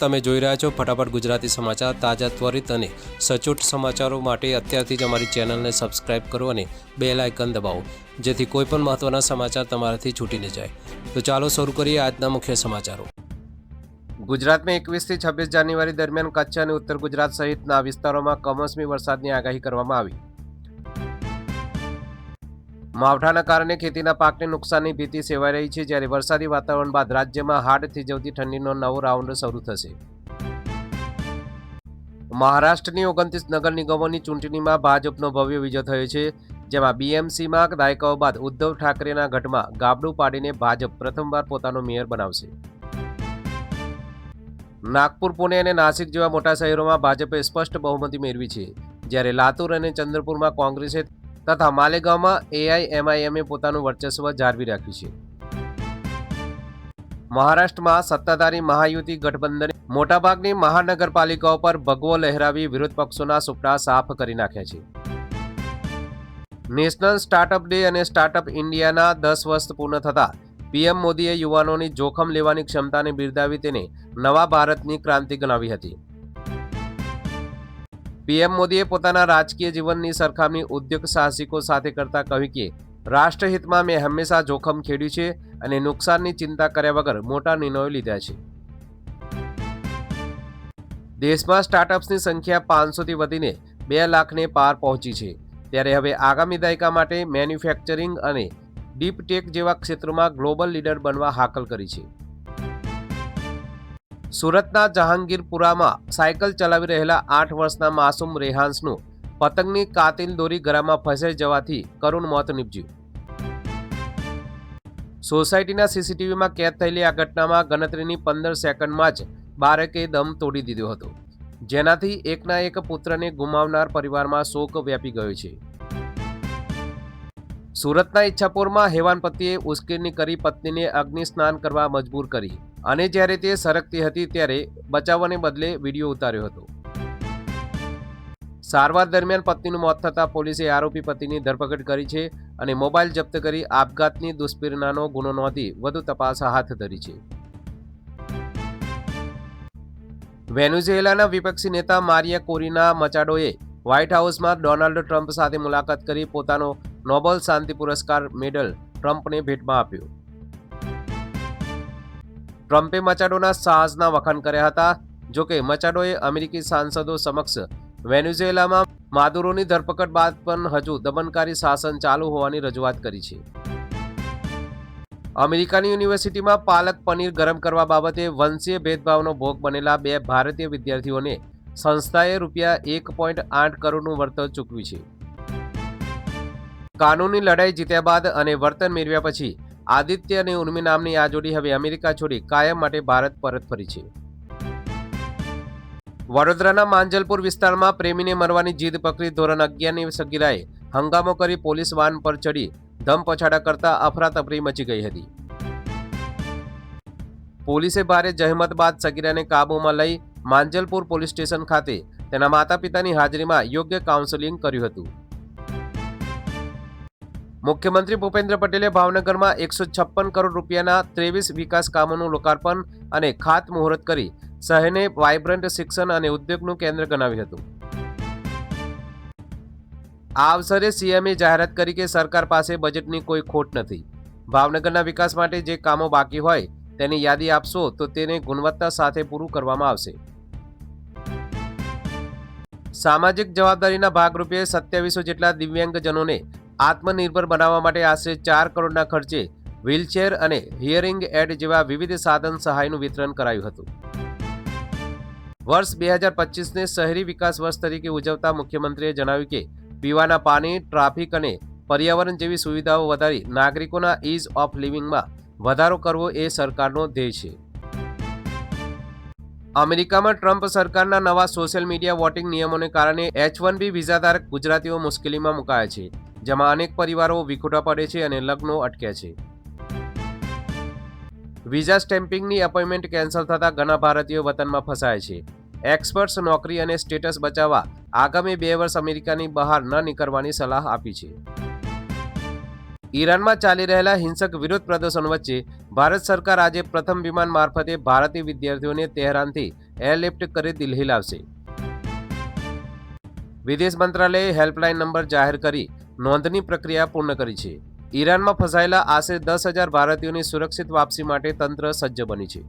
તમે જોઈ રહ્યા છો ફટાફટ ગુજરાતી સમાચાર તાજા ત્વરિત અને સચોટ સમાચારો માટે અત્યારથી જ અમારી ચેનલને સબસ્ક્રાઇબ કરો અને બે લાયકન દબાવો, જેથી કોઈપણ મહત્ત્વના સમાચાર તમારાથી છૂટી ન જાય. તો ચાલો શરૂ કરીએ આજના મુખ્ય સમાચારો. ગુજરાતમાં એકવીસથી છવ્વીસ જાન્યુઆરી દરમિયાન કચ્છ અને ઉત્તર ગુજરાત સહિતના વિસ્તારોમાં કમોસમી વરસાદની આગાહી કરવામાં આવી. માવઠાના કારણે ખેતીના પાકને નુકસાનની ભીતિ સેવાઈ રહી છે. જ્યારે વરસાદી વાતાવરણ બાદ રાજ્યમાં હાડ થીજવતી ઠંડીનો નવો રાઉન્ડ શરૂ થશે. મહારાષ્ટ્રની ઓગણત્રીસ નગર નિગમોની ચૂંટણીમાં ભાજપનો ભવ્ય વિજય થયો છે, જેમાં બીએમસીમાં દાયકાઓ બાદ ઉદ્ધવ ઠાકરેના ગઢમાં ગાબડું પાડીને ભાજપ પ્રથમવાર પોતાનો મેયર બનાવશે. નાગપુર, પુણે અને નાસિક જેવા મોટા શહેરોમાં ભાજપે સ્પષ્ટ બહુમતી મેળવી છે. જ્યારે લાતુર અને ચંદ્રપુરમાં કોંગ્રેસે તથા માલેગાંવમાં એઆઈએમઆઈએમે પોતાનું વર્ચસ્વ જાળવી રાખ્યું છે. મહારાષ્ટ્રમાં સત્તાધારી મહાયુતિ ગઠબંધને મોટાભાગની મહાનગરપાલિકાઓ પર ભગવો લહેરાવી વિરોધ પક્ષોના સુપડા સાફ કરી નાખ્યા છે. નેશનલ સ્ટાર્ટઅપ ડે અને સ્ટાર્ટઅપ ઇન્ડિયાના દસ વર્ષ પૂર્ણ થતા પીએમ મોદીએ યુવાનોની જોખમ લેવાની ક્ષમતાને બિરદાવી તેને નવા ભારતની ક્રાંતિ ગણાવી હતી. પીએમ મોદીએ પોતાના રાજકીય જીવનની સરખામણી ઉદ્યોગ સાહસિકો સાથે કરતા કહ્યું કે, રાષ્ટ્રહિતમાં મેં હંમેશા જોખમ ખેડ્યું છે અને નુકસાનની ચિંતા કર્યા વગર મોટા નિર્ણયો લીધા છે. દેશમાં સ્ટાર્ટઅપ્સની સંખ્યા પાંચસોથી વધીને બે લાખને પાર પહોંચી છે. ત્યારે હવે આગામી દાયકા માટે મેન્યુફેક્ચરિંગ અને ડીપ ટેક જેવા ક્ષેત્રોમાં ગ્લોબલ લીડર બનવા હાકલ કરી છે. સુરતના જહાંગીરપુરામાં સાયકલ ચલાવી રહેલા આઠ વર્ષના માસૂમ રેહાન્સનું પતંગની કાતિલ દોરી ગરામાં ફસાઈ જવાથી કરુણ મોત નીપજ્યું. સોસાયટીના સીસીટીવીમાં કેદ થયેલી આ ઘટનામાં ગણતરીની પંદર સેકન્ડમાં જ બાળકે દમ તોડી દીધો હતો. જેનાથી એકના એક પુત્રને ગુમાવનાર પરિવારમાં શોક વ્યાપી ગયો છે. સુરતના ઈચ્છાપુરમાં હેવાન પતિએ ઉશ્કેરણી કરી પત્નીને અગ્નિ સ્નાન કરવા મજબૂર કરી. અને જ્યારે તે સરકતી હતી ત્યારે બચાવવાને બદલે વીડિયો ઉતાર્યો હતો. સારવાર દરમિયાન પત્નીનું મોત થતાં પોલીસે આરોપી પતિની ધરપકડ કરી છે અને મોબાઈલ જપ્ત કરી આપઘાતની દુષ્પ્રેરણાનો ગુનો નોંધી વધુ તપાસ હાથ ધરી છે. વેનેઝુએલાના વિપક્ષી નેતા મારિયા કોરીના મચાડોએ વ્હાઇટ હાઉસમાં ડોનાલ્ડ ટ્રમ્પ સાથે મુલાકાત કરી પોતાનો નોબલ શાંતિ પુરસ્કાર મેડલ ટ્રમ્પને ભેટમાં આપ્યો. ટ્રમ્પે મચાડોના સાહસના વખાણ કર્યા હતા. જોકે મચાડોએ અમેરિકી સાંસદો સમક્ષ વેનેઝુએલામાં માદુરોની ધરપકડ બાદ પણ હજુ દમનકારી શાસન ચાલુ હોવાની રજૂઆત કરી છે. અમેરિકાની યુનિવર્સિટીમાં પાલક પનીર ગરમ કરવા બાબતે વંશીય ભેદભાવનો ભોગ બનેલા બે ભારતીય વિદ્યાર્થીઓને સંસ્થાએ રૂપિયા એક પોઈન્ટ આઠ કરોડનું વળતર ચૂકવ્યું છે. કાનૂની લડાઈ જીત્યા બાદ અને વર્તન મેળવ્યા પછી આદિત્ય અને ઉર્મી નામની આ જોડી હવે અમેરિકા છોડી કાયમ માટે ભારત પરત ફરી છે. વડોદરાના માંજલપુર વિસ્તારમાં પ્રેમીને મરવાની જીદ પકડી ધોરણ અગિયારની સગીરાએ હંગામો કરી પોલીસ વાન પર ચડી ધમપછાડા કરતા અફરાતફરી મચી ગઈ હતી. પોલીસે ભારે જહેમત બાદ સગીરાને કાબૂમાં લઈ માંજલપુર પોલીસ સ્ટેશન ખાતે તેના માતા પિતાની હાજરીમાં યોગ્ય કાઉન્સેલિંગ કર્યું હતું. મુખ્યમંત્રી ભૂપેન્દ્ર પટેલે ભાવનગરમાં એકસો છપ્પન કરોડ રૂપિયાના ત્રેવીસ વિકાસ કામોનું લોકાર્પણ અને ખાતમુહૂર્ત કરી શહેરને વાઇબ્રન્ટ શિક્ષણ અને ઉદ્યોગનું કેન્દ્ર ગણાવ્યું હતું. આ અવસરે સીએમએ જાહેરાત કરી કે સરકાર પાસે બજેટની કોઈ ખોટ નથી. ભાવનગરના વિકાસ માટે જે કામો બાકી હોય તેની યાદી આપશો તો તેને ગુણવત્તા સાથે પૂરું કરવામાં આવશે. સામાજિક જવાબદારીના ભાગરૂપે સત્યાવીસો જેટલા દિવ્યાંગજનોને આત્મનિર્ભર બનાવવા માટે આશરે ચાર કરોડના ખર્ચે વ્હીલચેર અને હિયરિંગ એડ જેવા વિવિધ સાધન સહાયનું વિતરણ કરાયું હતું. વર્ષ બે હજાર પચીસને શહેરી વિકાસ વર્ષ તરીકે ઉજવતા મુખ્યમંત્રીએ જણાવ્યું કે, પીવાના પાણી, ટ્રાફિક અને પર્યાવરણ જેવી સુવિધાઓ વધારી નાગરિકોના ઇઝ ઓફ લિવિંગમાં વધારો કરવો એ સરકારનો ધ્યેય છે. અમેરિકામાં ટ્રમ્પ સરકારના નવા સોશિયલ મીડિયા વોટિંગ નિયમોને કારણે એચ વન બી વિઝાધારક ગુજરાતીઓ મુશ્કેલીમાં મુકાયા છે. જેમાં અનેક પરિવારો વિખૂટા પડે છે અને લગ્નો અટકે છે. વિઝા સ્ટેમ્પિંગની એપોઇન્ટમેન્ટ કેન્સલ થતાં ઘણા ભારતીયો વતનમાં ફસાય છે. એક્સપર્ટ્સ નોકરી અને સ્ટેટસ બચાવવા આગામી બે વર્ષ અમેરિકાની બહાર ન નીકળવાની સલાહ આપી છે. ઈરાનમાં ચાલી રહેલા હિંસક વિરોધ પ્રદર્શન વચ્ચે ભારત સરકાર આજે પ્રથમ વિમાન મારફતે ભારતીય વિદ્યાર્થીઓને તેહરાનથી એરલિફ્ટ કરી દિલ્હી લાવશે. વિદેશ મંત્રાલયે હેલ્પલાઇન નંબર જાહેર કરી નોંધની પ્રક્રિયા પૂર્ણ કરી છે. ઈરાનમાં ફસાયેલા આશરે દસ હજાર ભારતીયોની સુરક્ષિત વાપસી માટે તંત્ર સજ્જ બની છે.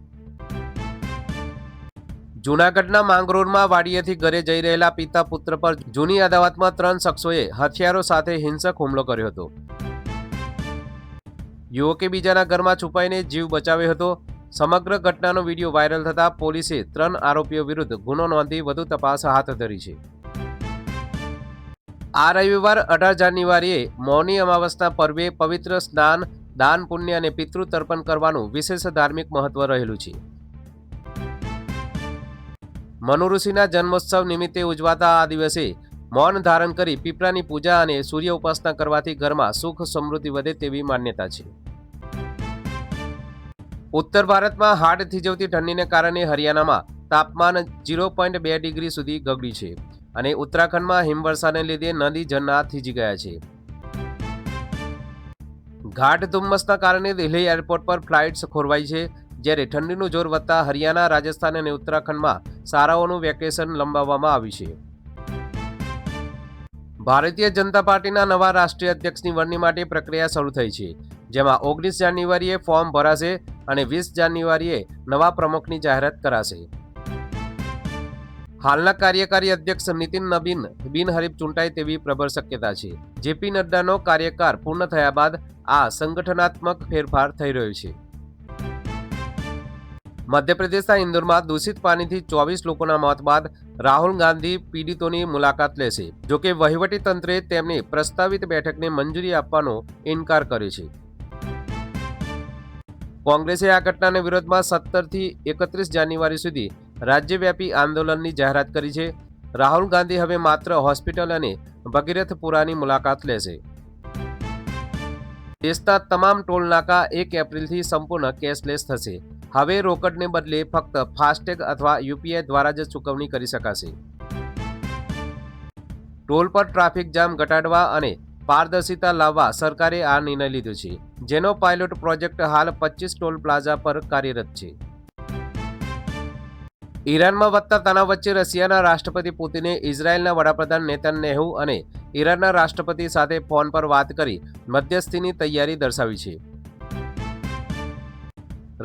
જૂનાગઢના માંગરોળમાં વાડીએથી ઘરે જઈ રહેલા પિતા પુત્ર પર જૂની અદાવતમાં ત્રણ શખ્સોએ હથિયારો સાથે હિંસક હુમલો કર્યો હતો. યુવકે બીજાના ઘરમાં છુપાઈને જીવ બચાવ્યો હતો. સમગ્ર ઘટનાનો વીડિયો વાયરલ થતા પોલીસે ત્રણ આરોપીઓ વિરુદ્ધ ગુનો નોંધી વધુ તપાસ હાથ ધરી છે. આ રવિવાર અઢાર જાન્યુઆરીએ મૌની અમાવસના પર્વે પવિત્ર સ્નાન, દાન, પુણ્ય અને પિતૃ તર્પણ કરવાનું વિશેષ ધાર્મિક મહત્વ રહેલું છે. મનુ ઋષિના જન્મોત્સવ નિમિત્તે ઉજવાતા આ દિવસે મૌન ધારણ કરી પીપળાની પૂજા અને સૂર્ય ઉપાસના કરવાથી ઘરમાં સુખ સમૃદ્ધિ વધે તેવી માન્યતા છે. ઉત્તર ભારતમાં હાડ થીજવતી ઠંડીને કારણે હરિયાણામાં તાપમાન ઝીરો પોઈન્ટ બે ડિગ્રી સુધી ગગડ્યું છે. અને ઉત્તરાખંડમાં હિમવર્ષાને લીધે નદી ઝરણા થીજી ગયા છે. ઘાટ ધુમ્મસના કારણે દિલ્હી એરપોર્ટ પર ફ્લાઇટ્સ ખોરવાઈ છે, જ્યારે ઠંડીનું જોર વધતા હરિયાણા, રાજસ્થાન અને ઉત્તરાખંડમાં શાળાઓનું વેકેશન લંબાવવામાં આવ્યું છે. ભારતીય જનતા પાર્ટીના નવા રાષ્ટ્રીય અધ્યક્ષની વરણી માટે પ્રક્રિયા શરૂ થઈ છે, જેમાં ઓગણીસ જાન્યુઆરીએ ફોર્મ ભરાશે અને વીસ જાન્યુઆરીએ નવા પ્રમુખની જાહેરાત કરાશે. હાલના કાર્યકારી અધ્યક્ષ નીતિન નબીન બિનહરીફ ચૂંટાય તેવી પ્રબળ શક્યતા છે. જેપી નડ્ડાનો કાર્યકાળ પૂર્ણ થયા બાદ આ સંગઠનાત્મક ફેરફાર થઈ રહ્યો છે. મધ્યપ્રદેશના ઇન્દોરમાં દૂષિત પાણીથી ચોવીસ લોકોના મોત બાદ રાહુલ ગાંધી પીડિતોની મુલાકાત લેશે. જોકે વહીવટી તંત્રે તેમની પ્રસ્તાવિત બેઠકને મંજૂરી આપવાનો ઇનકાર કર્યો છે. કોંગ્રેસે આ ઘટનાના વિરોધમાં સત્તરથી એકત્રીસ જાન્યુઆરી સુધી રાજ્યવ્યાપી આંદોલનની જાહેરાત કરી છે. રાહુલ ગાંધી હવે માત્ર હોસ્પિટલ અને ભગીરથપુરાની મુલાકાત લેશે. દેશના તમામ ટોલ નાકા એક એપ્રિલથી સંપૂર્ણ કેશલેસ થશે. હવે રોકડને બદલે ફક્ત ફાસ્ટેગ અથવા યુપીઆઈ દ્વારા જ ચૂકવણી કરી શકાશે. ટોલ પર ટ્રાફિક જામ ઘટાડવા અને પારદર્શિતા લાવવા સરકારે આ નિર્ણય લીધો છે. જેનો પાયલોટ પ્રોજેક્ટ હાલ પચીસ ટોલ પ્લાઝા પર કાર્યરત છે. ઈરાનમાં વધતા તણાવ વચ્ચે રશિયાના રાષ્ટ્રપતિ પુતિને ઇઝરાયેલના વડાપ્રધાન નેતન્યાહુ અને ઈરાનના રાષ્ટ્રપતિ સાથે ફોન પર વાત કરી મધ્યસ્થીની તૈયારી દર્શાવી છે.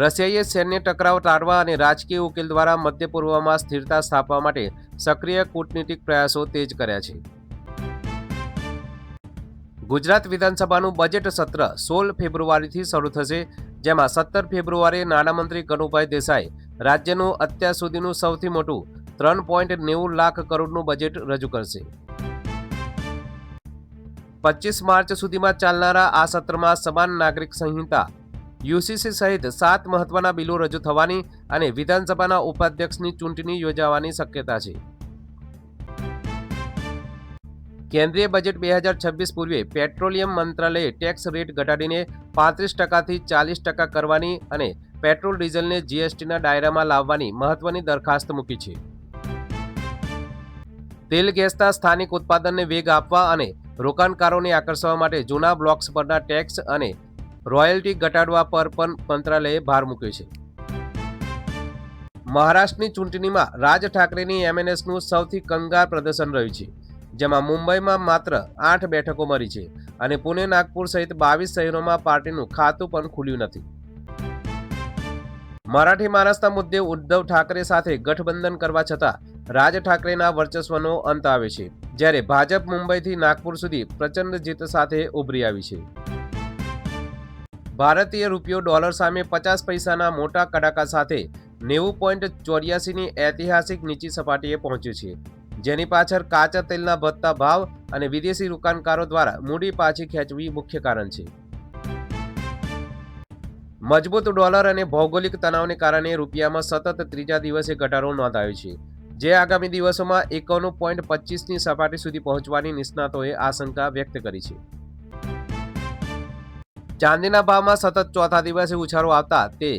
રશિયાએ સૈન્ય ટકરાવ ટાળવા અને રાજકીય ઉકેલ દ્વારા મધ્ય પૂર્વમાં સ્થિરતા સ્થાપવા માટે સક્રિય કૂટનીતિક પ્રયાસો તેજ કર્યા છે. ગુજરાત વિધાનસભાનું બજેટ સત્ર સોળ ફેબ્રુઆરીથી શરૂ થશે, જેમાં સત્તર ફેબ્રુઆરીએ નાણામંત્રી કનુભાઈ દેસાઈ રાજ્યનું અત્યાર સુધીનું સૌથી મોટું ત્રણ પોઈન્ટ નેવું લાખ કરોડનું બજેટ રજૂ કરશે. પચીસ માર્ચ સુધીમાં ચાલનારા આ સત્રમાં સમાન નાગરિક સંહિતા, યુસીસી સહિત સાત મહત્વના બિલો રજૂ થવાની અને વિધાનસભાના ઉપાધ્યક્ષની ચૂંટણી યોજાવાની શક્યતા છે. કેન્દ્રીય બજેટ બે હજાર છવ્વીસ પૂર્વે પેટ્રોલિયમ મંત્રાલયે ટેક્સ રેટ ઘટાડીને પાંત્રીસ ટકાથી ચાલીસ ટકા કરવાની અને પેટ્રોલ ડીઝલને જીએસટીના દાયરામાં લાવવાની મહત્વની દરખાસ્ત મૂકી છે. તેલ ગેસના સ્થાનિક ઉત્પાદનને વેગ આપવા અને રોકાણકારોને આકર્ષવા માટે જૂના બ્લોક્સ પરના ટેક્સ અને રોયલ્ટી ઘટાડવા પર પણ મંત્રાલયે ભાર મૂક્યો છે. મહારાષ્ટ્રની ચૂંટણીમાં રાજ ઠાકરેની એમએનએસનું સૌથી કંગાર પ્રદર્શન રહ્યું છે, જેમાં મુંબઈમાં માત્ર આઠ બેઠકો મળી છે અને પુણે, નાગપુર સહિત બાવીસ શહેરોમાં પાર્ટીનું ખાતું પણ ખુલ્યું નથી. મરાઠી માણસના મુદ્દે ઉદ્ધવ ઠાકરે સાથે ગઠબંધન કરવા છતાં રાજ ઠાકરેના વર્ચસ્વનો અંત આવે છે, જ્યારે ભાજપ મુંબઈથી નાગપુર સુધી પ્રચંડ જીત સાથે ઉભરી આવી છે. ભારતીય રૂપિયો ડોલર સામે પચાસ પૈસાના મોટા કડાકા સાથે નેવું પોઈન્ટ ચોર્યાસીની ઐતિહાસિક નીચી સપાટીએ પહોંચ્યું છે, જેની પાછળ કાચા તેલના વધતા ભાવ અને વિદેશી રોકાણકારો દ્વારા મૂડી પાછી ખેંચવી મુખ્ય કારણ છે. મજબૂત ડોલર અને ભૌગોલિક તણાવને કારણે રૂપિયામાં સતત ત્રીજા દિવસે ઘટાડો નોંધાયો છે. જે આગામી દિવસોમાં એકાણું પોઈન્ટ પચીસની સપાટી સુધી પહોંચવાની નિષ્ણાતોએ આશંકા વ્યક્ત કરી છે. ચાંદીના ભાવમાં સતત ચોથા દિવસે ઉછાળો આવતા તે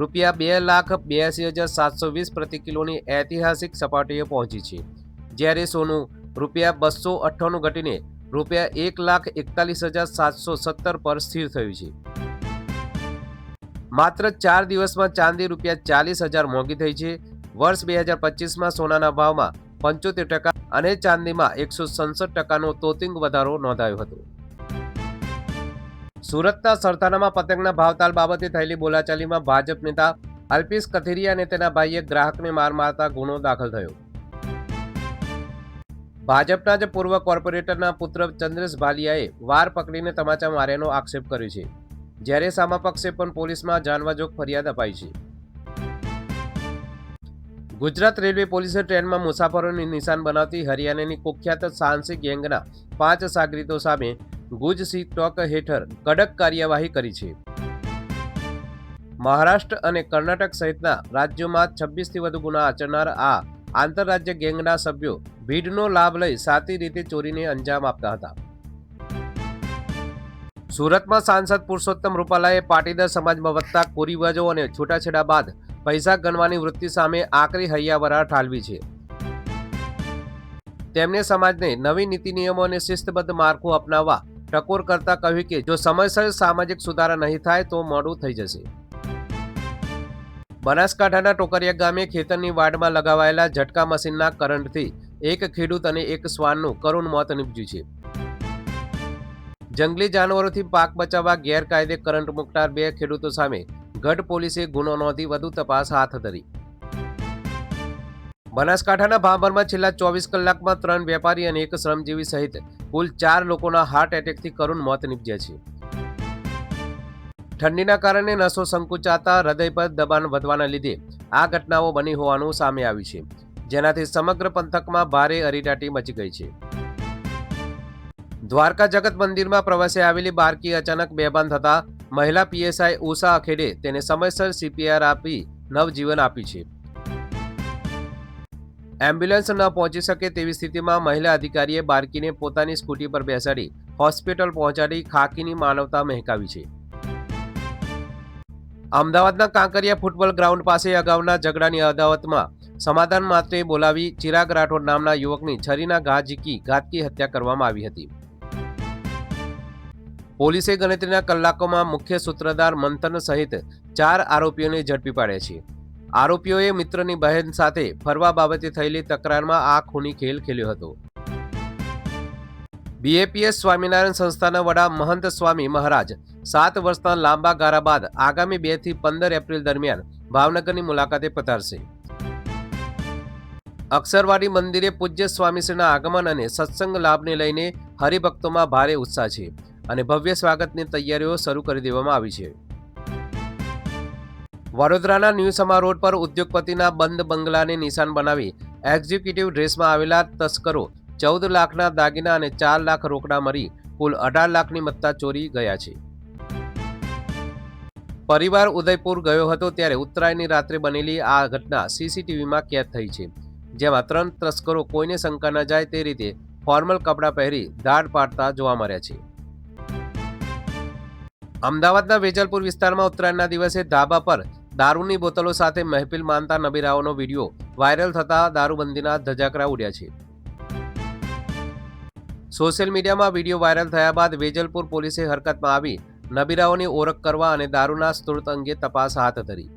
રૂપિયા બે લાખ બ્યાસી હજાર સાતસો વીસ પ્રતિ કિલોની ઐતિહાસિક સપાટીએ પહોંચી છે. જ્યારે સોનું રૂપિયા બસો અઠ્ઠાણું ઘટીને રૂપિયા એક લાખ એકતાલીસ હજાર સાતસો સત્તર પર સ્થિર થયું છે. માત્ર ચાર દિવસમાં ચાંદી રૂપિયા ચાલીસ હજાર મોંઘી થઈ છે. વર્ષ બે હજાર પચીસમાં સોનાના ભાવમાં પંચોતેર ટકા અને ચાંદીમાં એકસો સડસઠ ટકાનો તોતિંગ વધારો નોંધાયો હતો. સુરતના સરથાનામાં પતંગના ભાવતાલ બાબતે થયેલી બોલાચાલીમાં ભાજપ નેતા અલ્પેશ કથિરિયા અને તેના ભાઈએ ગ્રાહકને માર મારતા ગુનો દાખલ થયો. ભાજપના જ પૂર્વ કોર્પોરેટરના પુત્ર ચંદ્રેશ ભાલિયાએ વાર પકડીને તમાચા માર્યાનો આક્ષેપ કર્યો છે. જ્યારે સામા પક્ષે પણ પોલીસમાં જાનવાજોગ ફરિયાદ અપાઈ છે. ગુજરાત રેલવે પોલીસે ટ્રેનમાં મુસાફરોને નિશાન બનાવતી હરિયાણાની કુખ્યાત સાહસિક ગેંગના પાંચ સાગરીતો સામે ગુજ સી ટોક હેઠળ કડક કાર્યવાહી કરી છે. મહારાષ્ટ્ર અને કર્ણાટક સહિતના રાજ્યોમાં છવ્વીસથી વધુ ગુના આચરનાર આ આંતરરાજ્ય ગેંગના સભ્યો ભીડનો લાભ લઈ સાતી રીતે ચોરીને અંજામ આપતા હતા. સુરતમાં સાંસદ પુરુષોત્તમ રૂપાલાએ પાટીદાર સમાજમાં વધતા કુરિવાજો અને છૂટાછેડા બાદ પૈસા ગણવાની વૃત્તિ સામે આકરી હૈયાવરા ઠાલવી છે. તેમણે સમાજને નવી નીતિ નિયમો અને શિસ્તબદ્ધ માળખું અપનાવવા ટકોર કરતા કહ્યું કે, જો સમયસર સામાજિક સુધારા નહીં થાય તો મોડું થઈ જશે. બનાસકાંઠાના ટોકરિયા ગામે ખેતરની વાડમાં લગાવાયેલા ઝટકા મશીનના કરંટથી એક ખેડૂત અને એક શ્વાનનું કરુણ મોત નીપજ્યું છે. જંગલી જાનવરોથી પાક બચાવવા ગેરકાયદે કરંટ મુકનાર બે ખેડૂતો સામે ગઢ પોલીસે ગુનો નોંધી વધુ તપાસ હાથ ધરી. બનાસકાંઠાના ભાંભરમાં છેલ્લા ચોવીસ કલાકમાં ત્રણ વેપારી અને એક શ્રમજીવી સહિત કુલ ચાર લોકોના હાર્ટ એટેકથી કરુણ મોત નીપજ્યા છે. ઠંડીના કારણે નસો સંકુચાતા હૃદય પર દબાણ વધવાના લીધે આ ઘટનાઓ બની હોવાનું સામે આવ્યું છે. જેનાથી સમગ્ર પંથકમાં ભારે અરીડાટી મચી ગઈ છે. દ્વારકા જગત મંદિરમાં પ્રવાસે આવેલી બારકી અચાનક બેભાન થતા મહિલા પીએસઆઈ ઉષા અખેડે તેને સમયસર સીપીઆર આપી નવજીવન આપ્યું છે. એમ્બ્યુલન્સ ન પહોંચી શકે તેવી સ્થિતિમાં મહિલા અધિકારીએ બાળકીને પોતાની સ્કૂટી પર બેસાડી હોસ્પિટલ પહોંચાડી ખાકીની માનવતા મહેકાવી છે. અમદાવાદના કાંકરિયા ફૂટબોલ ગ્રાઉન્ડ પાસે અગાઉના ઝઘડાની અદાવતમાં સમાધાન માત્રે બોલાવી ચિરાગ રાઠોડ નામના યુવકની છરીના ઘા ઝીકી, ઘાતકી હત્યા કરવામાં આવી હતી. પોલીસે ગણતરીના કલાકોમાં મુખ્ય સૂત્રધાર મંથન સહિત ચાર આરોપીઓને ઝડપી પાડ્યા છે. આરોપીઓએ મિત્રની બહેન સાથે ફરવા બાબતે થયેલી તકરારમાં આ ખૂની ખેલ ખેલ્યો હતો. બીએપીએસ સ્વામિનારાયણ સંસ્થાના વડા મહંત સ્વામી મહારાજ સાત વર્ષના લાંબા ગાળા બાદ આગામી બેથી પંદર એપ્રિલ દરમિયાન ભાવનગરની મુલાકાતે પધારશે. અક્ષરવાડી મંદિરે પૂજ્ય સ્વામીશ્રીના આગમન અને સત્સંગ લાભને લઈને હરિભક્તોમાં ભારે ઉત્સાહ છે. અને ભવ્ય સ્વાગતની તૈયારીઓ શરૂ કરી દેવામાં આવી છે. વડોદરાના ન્યૂ સમા રોડ પર ઉદ્યોગપતિના બંધ બંગલાને નિશાન બનાવી એક્ઝિક્યુટિવ ડ્રેસમાં આવેલા તસ્કરો ચૌદ લાખના દાગીના અને ચાર લાખ રોકડા મળી કુલ અઢાર લાખની મત્તા ચોરી ગયા છે. પરિવાર ઉદયપુર ગયો હતો ત્યારે ઉત્તરાયણની રાત્રે બનેલી આ ઘટના સીસીટીવીમાં કેદ થઈ છે. જેમાં ત્રણ તસ્કરો કોઈને શંકા ન જાય તે રીતે ફોર્મલ કપડાં પહેરી દાઢ પાડતા જોવા મળ્યા છે. અમદાવાદના વેજલપુર વિસ્તારમાં ઉત્તરાયણના દિવસે ધાબા પર દારૂની બોતલો સાથે મહેફિલ માનતા નબીરાઓનો વીડિયો વાયરલ થતા દારૂબંધીના ધજાકરા ઉડ્યા છે. સોશિયલ મીડિયામાં વીડિયો વાયરલ થયા બાદ વેજલપુર પોલીસે હરકતમાં આવી નબીરાઓની ઓળખ કરવા અને દારૂના સ્ત્રોત અંગે તપાસ હાથ ધરી.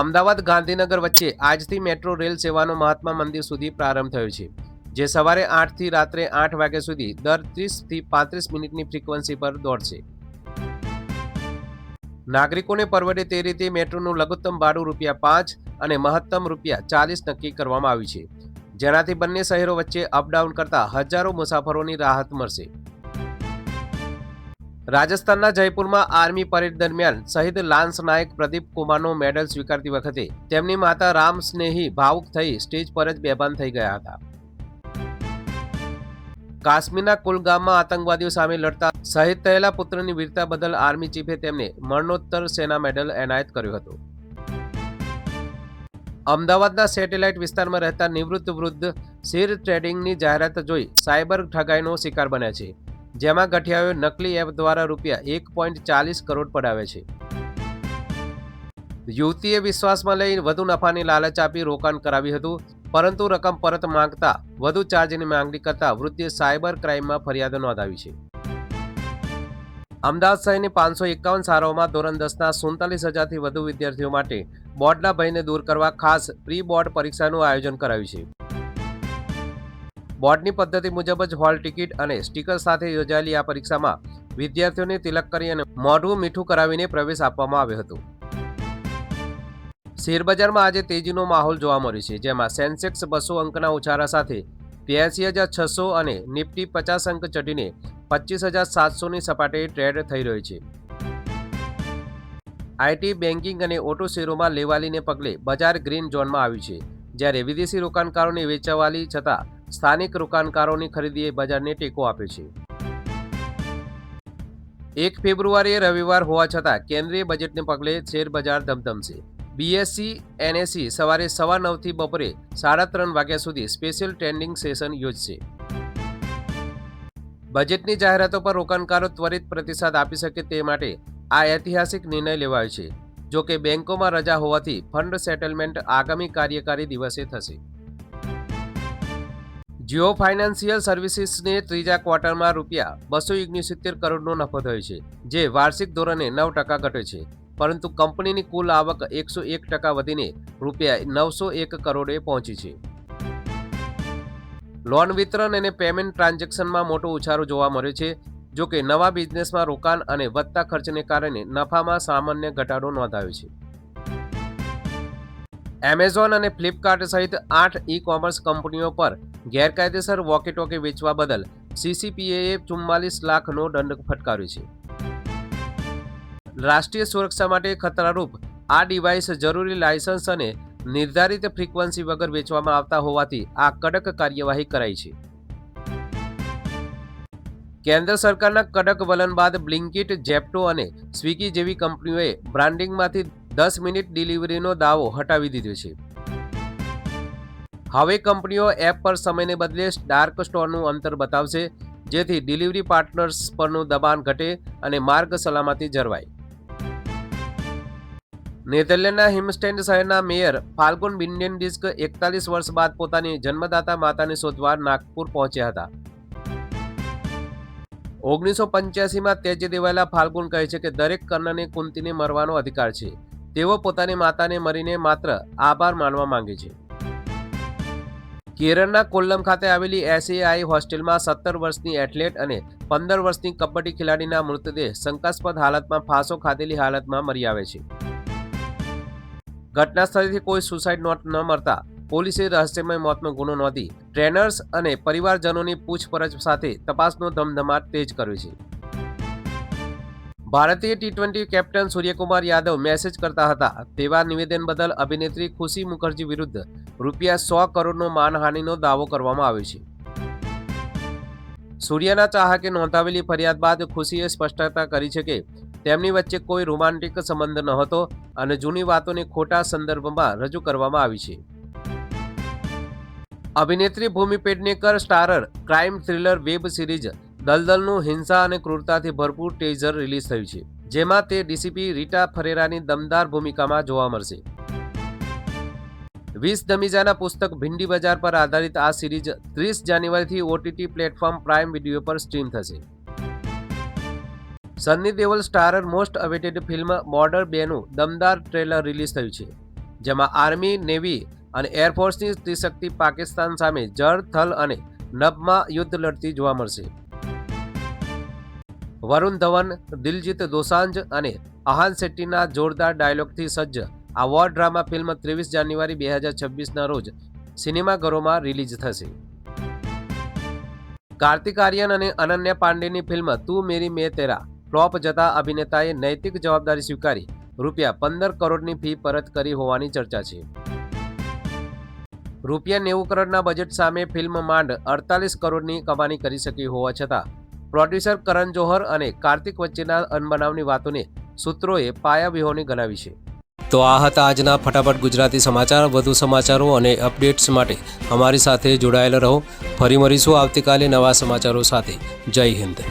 અમદાવાદ ગાંધીનગર વચ્ચે આજથી મેટ્રો રેલ સેવાનો મહાત્મા મંદિર સુધી પ્રારંભ થયો છે. જે સવારે આઠથી રાત્રે આઠ વાગ્યા સુધી દર ત્રીસથી પાંત્રીસ મિનિટની ફ્રીક્વન્સી પર દોડશે. નાગરિકોને પરવડે તે રીતે મેટ્રોનું લઘુત્તમ ભાડું રૂપિયા પાંચ અને મહત્તમ રૂપિયા ચાલીસ નક્કી કરવામાં આવ્યું છે. જેનાથી બંને શહેરો વચ્ચે અપડાઉન કરતા હજારો મુસાફરોની રાહત મળશે. રાજસ્થાનના જયપુરમાં આર્મી પરેડ દરમિયાન શહીદ લાન્સ નાયક પ્રદીપ કુમારનો મેડલ સ્વીકારતી વખતે તેમની માતા રામ સ્નેહી ભાવુક થઈ સ્ટેજ પર જ બેભાન થઈ ગયા હતા. કાશ્મીરના કુલગામમાં આતંકવાદીઓ સામે લડતા શહીદ થયેલા પુત્રની વીરતા બદલ આર્મી ચીફે તેમને મરણોત્તર સેના મેડલ એનાયત કર્યું હતું. અમદાવાદના સેટેલાઇટ વિસ્તારમાં રહેતા નિવૃત્ત વૃદ્ધ શેર ટ્રેડિંગની જાહેરાત જોઈ સાયબર ઠગાઈનો શિકાર બન્યા છે, જેમાં ગઠિયાઓએ નકલી એપ દ્વારા રૂપિયા એક પોઈન્ટ ચાલીસ કરોડ પડાવે છે. યુવતીએ વિશ્વાસમાં લઈ વધુ નફાની લાલચ આપી રોકાણ કરાવ્યું હતું પરંતુ રકમ પરત માંગતા વધુ ચાર્જની માંગણી કરતા વૃદ્ધે સાયબર ક્રાઇમમાં ફરિયાદ નોંધાવી છે. અમદાવાદ શહેરની પાંચસો એકાવન શાળાઓમાં ધોરણ દસના સુડતાલીસ હજારથી વધુ વિદ્યાર્થીઓ માટે બોર્ડના ભયને દૂર કરવા ખાસ પ્રી બોર્ડ પરીક્ષાનું આયોજન કરાયું છે. બોર્ડની પદ્ધતિ મુજબ જ હોલ ટિકિટ અને સ્ટીકર સાથે યોજાયેલી આ પરીક્ષામાં વિદ્યાર્થીઓને તિલક કરી અને મોઢું મીઠું કરાવીને પ્રવેશ આપવામાં આવ્યો હતો. શેરબજારમાં આજે તેજીનો માહોલ જોવા મળ્યો છે, જેમાં સેન્સેક્સ બસો અંકના ઉછાળા સાથે ત્યાસી હજાર છસો અને નિફ્ટી પચાસ અંક ચઢીને પચીસ હજાર સાતસોની સપાટીએ ટ્રેડ થઈ રહ્યો છે. આઈટી બેન્કિંગ અને ઓટો શેરોમાં લેવાલીને પગલે બજાર ગ્રીન ઝોનમાં આવ્યું છે, જ્યારે વિદેશી રોકાણકારોની વેચવાલી છતાં સ્થાનિક રોકાણકારોની ખરીદીએ બજારને ટેકો આપ્યો છે. એક ફેબ્રુઆરીએ રવિવાર હોવા છતાં કેન્દ્રીય બજેટને પગલે શેર બજાર ધમધમશે. બીએસસી એનએસસી સવારે સવા નવથી બપોરે સાડા ત્રણ વાગ્યા સુધી સ્પેશિયલ ટ્રેનિંગ સેશન યોજશે. બજેટની જાહેરાતો પર રોકાણકારો ત્વરિત પ્રતિસાદ આપી શકે તે માટે આ ઐતિહાસિક નિર્ણય લેવાયો છે, જો કે બેંકોમાં રજા હોવાથી ફંડ સેટલમેન્ટ આગામી કાર્યકારી દિવસે થશે. જીઓ ફાઇનાન્શિયલ સર્વિસીસને ત્રીજા ક્વાર્ટરમાં રૂપિયા બસો ઓગણસિત્તેર કરોડનો નફો થયો છે, જે વાર્ષિક ધોરણે નવ ટકા ઘટ્યો છે. પરંતુ કંપનીની કુલ આવક એકસો એક ટકા વધીને રૂપિયા નવસો એક કરોડે પહોંચી છે. લોન વિતરણ અને પેમેન્ટ ટ્રાન્ઝેક્શનમાં મોટો ઉછાળો જોવા મળ્યો છે, જો કે નવા બિઝનેસમાં રોકાણ અને વધતા ખર્ચને કારણે નફામાં સામાન્ય ઘટાડો નોંધાયો છે. એમેઝોન અને ફ્લિપકાર્ટ સહિત આઠ ઈ કોમર્સ કંપનીઓ પર ગેરકાયદેસર વોકેટોકે વેચવા બદલ સીસીપીએએ ચુમ્માલીસ લાખનો દંડ ફટકાર્યો છે. રાષ્ટ્રીય સુરક્ષા માટે ખતરારૂપ આ ડિવાઇસ જરૂરી લાયસન્સ અને નિર્ધારિત ફ્રીક્વન્સી વગર વેચવામાં આવતા હોવાથી આ કડક કાર્યવાહી કરાઈ છે. કેન્દ્ર સરકારના કડક વલણ બાદ બ્લિંકિટ જેપ્ટો અને સ્વિગી જેવી કંપનીઓએ બ્રાન્ડિંગમાંથી દસ મિનિટ ડિલિવરીનો દાવો હટાવી દીધો છે. હવે કંપનીઓ એપ પર સમયને બદલે ડાર્ક સ્ટોરનું અંતર બતાવશે, જેથી ડિલિવરી પાર્ટનર્સ પરનું દબાણ ઘટે અને માર્ગ સલામતી જળવાય. નેધરલેન્ડના હિમસ્ટેન્ડ શહેરના મેયર ફાલ્ગુન બિન્ડેનડિસ્ક એકતાલીસ વર્ષ બાદ પોતાની જન્મદાતા માતાને શોધવા નાગપુર પહોંચ્યા હતા. ઓગણીસો પંચ્યાસીમાં ત્યજી દેવાયેલા ફાલ્ગુન કહે છે કે દરેક કર્ણને કુંતીને મરવાનો અધિકાર છે. તેઓ પોતાની માતાને મરીને માત્ર આભાર માનવા માંગે છે. કેરળના કોલ્લમ ખાતે આવેલી એસએઆઈ હોસ્ટેલમાં સત્તર વર્ષની એથ્લેટ અને પંદર વર્ષની કબડ્ડી ખેલાડીના મૃતદેહ શંકાસ્પદ હાલતમાં ફાંસો ખાધેલી હાલતમાં મરી આવે છે. ઘટના સ્થળેથી કોઈ સુસાઇડ નોટ ન મળતા પોલીસે રહસ્યમય મોતનો ગુનો નોંધી ટ્રેનર્સ અને પરિવારજનોની પૂછપરછ સાથે તપાસનો ધમધમાટ તેજ કર્યો છે. ભારતીય T twenty captain Suryakumar Yadav message કરતા હતા, તેવા નિવેદન બદલ અભિનેત્રી ખુશી મુખર્જી વિરુદ્ધ રૂપિયા સો કરોડનો માનહાનિનો દાવો કરવામાં આવ્યો છે. સૂર્યના ચાહકે નોંધાવેલી ફરિયાદ બાદ ખુશીએ સ્પષ્ટતા કરી છે કે તેમની વચ્ચે કોઈ રોમાન્ટિક સંબંધ નહોતો અને જૂની વાતોને ખોટા સંદર્ભમાં રજૂ કરવામાં આવી છે. અભિનેત્રી Bhumi Pednekar, starrer, crime thriller, web series, દલદલનું હિંસા અને ક્રૂરતાથી ભરપૂર ટેઝર રિલીઝ થયું છે, જેમાં તે ડીસીપી રીટા ફરેરાની દમદાર ભૂમિકામાં જોવા મળશે. વીસ દમીજાના પુસ્તક ભિંડી બજાર પર આધારિત આ સિરીઝ ત્રીસ જાન્યુઆરીથી ઓટીટી પ્લેટફોર્મ પ્રાઇમ વીડિયો પર સ્ટ્રીમ થશે. Sunny Deol starrer most awaited film Border બેનું દમદાર ટ્રેલર રિલીઝ થયું છે, જેમાં આર્મી, નેવી અને એરફોર્સની ત્રિશક્તિ પાકિસ્તાન સામે જળ, થલ અને નભમાં યુદ્ધ લડતી જોવા મળશે. વરુણ ધવન, દિલજીત દોસાંજ અને આહાન શેટ્ટીના જોરદાર ડાયલોગથી સજ્જ આ વોર ડ્રામા ફિલ્મ ત્રેવીસ જાન્યુઆરી બે હજાર છવ્વીસના રોજ સિનેમાઘરોમાં રિલીઝ થશે. કાર્તિક આર્યન અને અનન્યા પાંડેની ફિલ્મ તું મેરી મેં તેરા ફ્લોપ જતા અભિનેતાએ નૈતિક જવાબદારી સ્વીકારી. રૂપિયા પંદર કરોડની ફી પરત કરી હોવાની ચર્ચા છે. રૂપિયા નેવું કરોડના બજેટ સામે ફિલ્મ માંડ અડતાલીસ કરોડની કમાણી કરી શકી હોવા છતાં, પ્રોડ્યુસર કરણ જોહર અને કાર્તિક વચ્ચેના અનબનાવની વાતોને સૂત્રોએ પાયાવિહોની ગણાવી છે. તો આ હતા આજના ફટાફટ ગુજરાતી સમાચાર. વધુ સમાચારો અને અપડેટ્સ માટે અમારી સાથે જોડાયેલા રહો. ફરી મળીશું આવતીકાલે નવા સમાચારો સાથે. જય હિન્દ.